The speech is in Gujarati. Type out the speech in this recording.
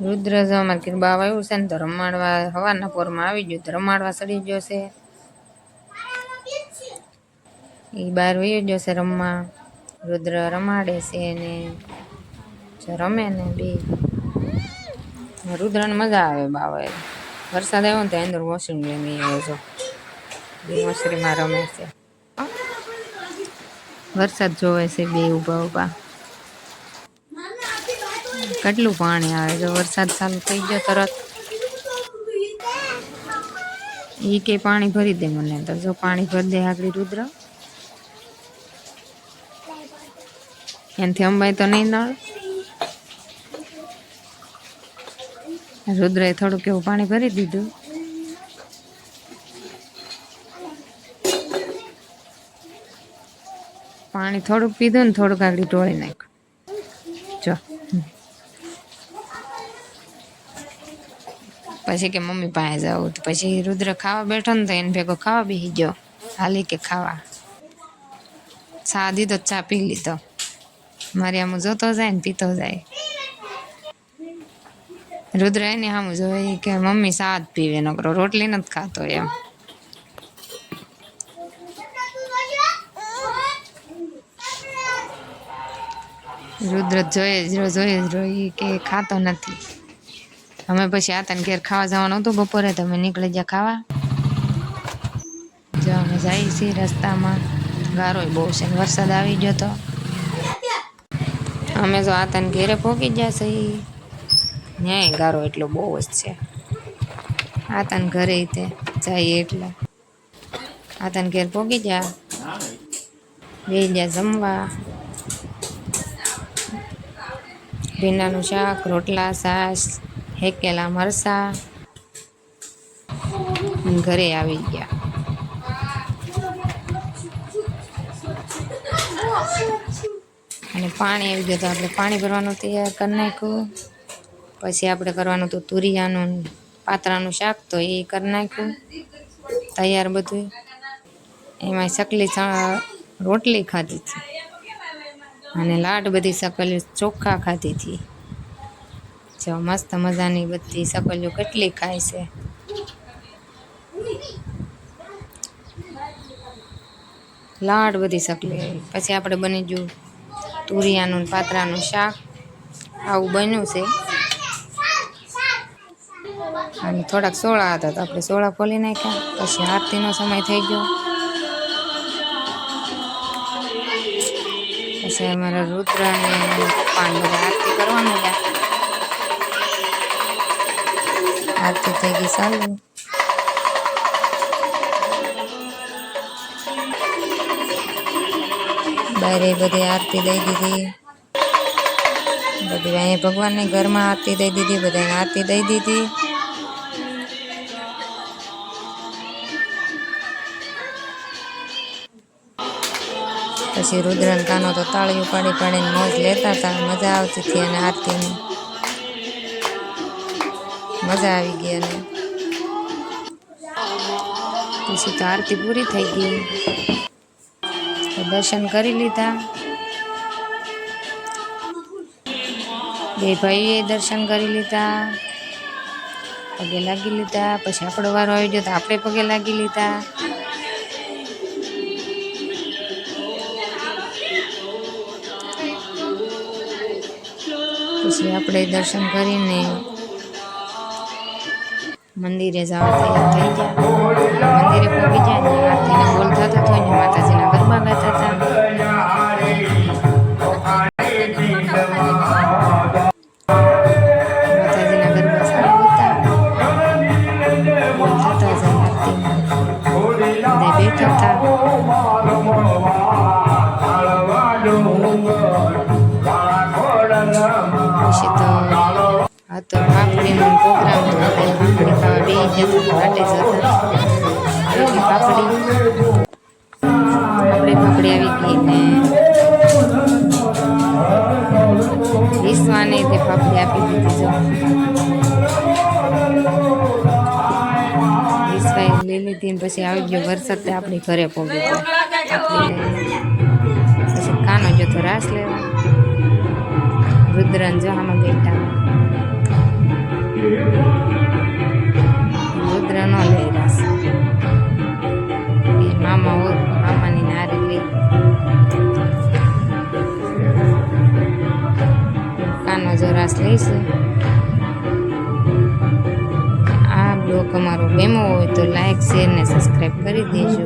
રુદ્ર જો અમારે કીધું, બાવ આવ્યું છે ને તો રમાડવા, હવારના પોરમાં આવી ગયું તો રમાડવા સડી ગયો છે. એ બહાર વયો ગયો છે રમવા. રુદ્ર રમાડે છે ને રમે ને બે. રુદ્રને મજા આવે બાવે વરસાદ આવ્યો ને તો અંદર વોશિંગ લઈને આવે છો મોસરીમાં રમે છે. વરસાદ જોવે છે બે ઊભા ઊભા. કેટલું પાણી આવે જો વરસાદ ચાલુ થઈ ગયો તરત. એ કે પાણી ભરી દે મને તો. જો પાણી ભરી દે આગળ રુદ્ર. એનાથી અંબાઈ તો નહીં નળ. રુદ્રએ થોડુંક એવું પાણી ભરી દીધું. પાણી થોડુંક પીધું ને થોડુંક આગળ ટોળી નાખ્યું. જો. પછી કે મમ્મી પાસે જાઉં તો પછી રુદ્ર ખાવા બેઠો ને તો એને ભેગો ખાવા બેસી ગયો. હાલી કે ખાવા. ચા દીધો ચા પી લીધો મારી આમ જોતો જાય ને પીતો જાય. રુદ્ર એને આમ જોઈ કે મમ્મી સાદ પીવે, નકરો રોટલી નથી ખાતો એમ. રુદ્ર જોઈએ જ જોઈએ જ રહ્યો કે ખાતો નથી. અમે પછી આતાને ઘેર ખાવા જવાનું હતું બપોરે તમે નીકળી ગયા ખાવા. જો અમે જઈએ છીએ રસ્તામાં. ગારો બહુ છે વરસાદ આવી ગયો તો. અમે જો આતાને ઘેરે પહોંચી ગયા છીએ. ન્યાય ગારો એટલો બહુ જ છે. આતાને ઘરે તે જઈએ એટલે. આતાને ઘેર પહોંચી ગયા. બે ગયા જમવા. ભીંડાનું શાક, રોટલા, છાશ. હેકેલા મરસા. ઘરે આવી ગયા. અને પાણી આવી ગયું તો આપણે પાણી ભરવાનું તૈયાર કરી નાખ્યું. પછી આપણે કરવાનું હતું તુરિયાનું પાતરાનું શાક તો એ કરી નાખ્યું. તૈયાર બધું. એમાં ચકલી રોટલી ખાધી હતી. અને લાડ બધી સકલી ચોખ્ખા ખાધી હતી. જો મસ્ત મજાની બધી સકલીઓ કેટલી ખાય છે. લાડ બધી સકલી પછી આપણે બની ગયું તુરિયાનું પાતરાનું શાક. આવું બન્યું છે. અને થોડાક સોળા હતા તો આપણે સોળા ફોલી નાખ્યા. પછી આરતીનો સમય થઈ ગયો. પછી અમારા રુદ્ર અને પપ્પાને બધા આરતી કરવા માંડ્યા આરતી થઈ ગઈ સારું બારે બધી આરતી દઈ દીધી. બધી અહીંયા ભગવાનને ઘરમાં આરતી દઈ દીધી, બધાને આરતી દઈ દીધી. પછી રુદ્રન કાનો તો તાળી ઉપાડી પાડીને મોજ લેતા હતા, મજા આવતી હતી અને આરતીની. મજા આવી ગઈ અને પછી તો આરતી પૂરી થઈ ગઈ. દર્શન કરી લીધા. બે ભાઈએ દર્શન કરી લીધા. પગે લાગી લીધા, પછી આપણો વારો આવી ગયો તો આપણે પગે લાગી લીધા. પછી આપણે દર્શન કરીને મંદિરે જવા થઈ ગયા. મંદિરે પહોંચી ને આરતીને બોલતા હતા તો માતાજીના ગરબા ગાતા હતા. તો પાપડીનો પ્રોગ્રામ હતો એટલે પાપડી ખાવા બે જતા વાટે જતા એટલે પાપડી પાપડી પાપડી આવી ગઈ ને વિશ્વાને તે પાપડી આપી દીધી જો વિશ્વાએ લઈ લીધી ને પછી આવી ગયો વરસાદ, તે આપણી ઘરે પહોંચી ગયો. પાપડી લઈને પછી કાનો જતો રાસ લેવા. રુદ્રન જો આમાં બેઠા. રુદ્ર મામા હોય મામાની નારી લઈ કાનો લઈશું. આ બ્લોગ અમારો મેમો હોય તો લાઈક શેર ને સબસ્ક્રાઈબ કરી દેજો.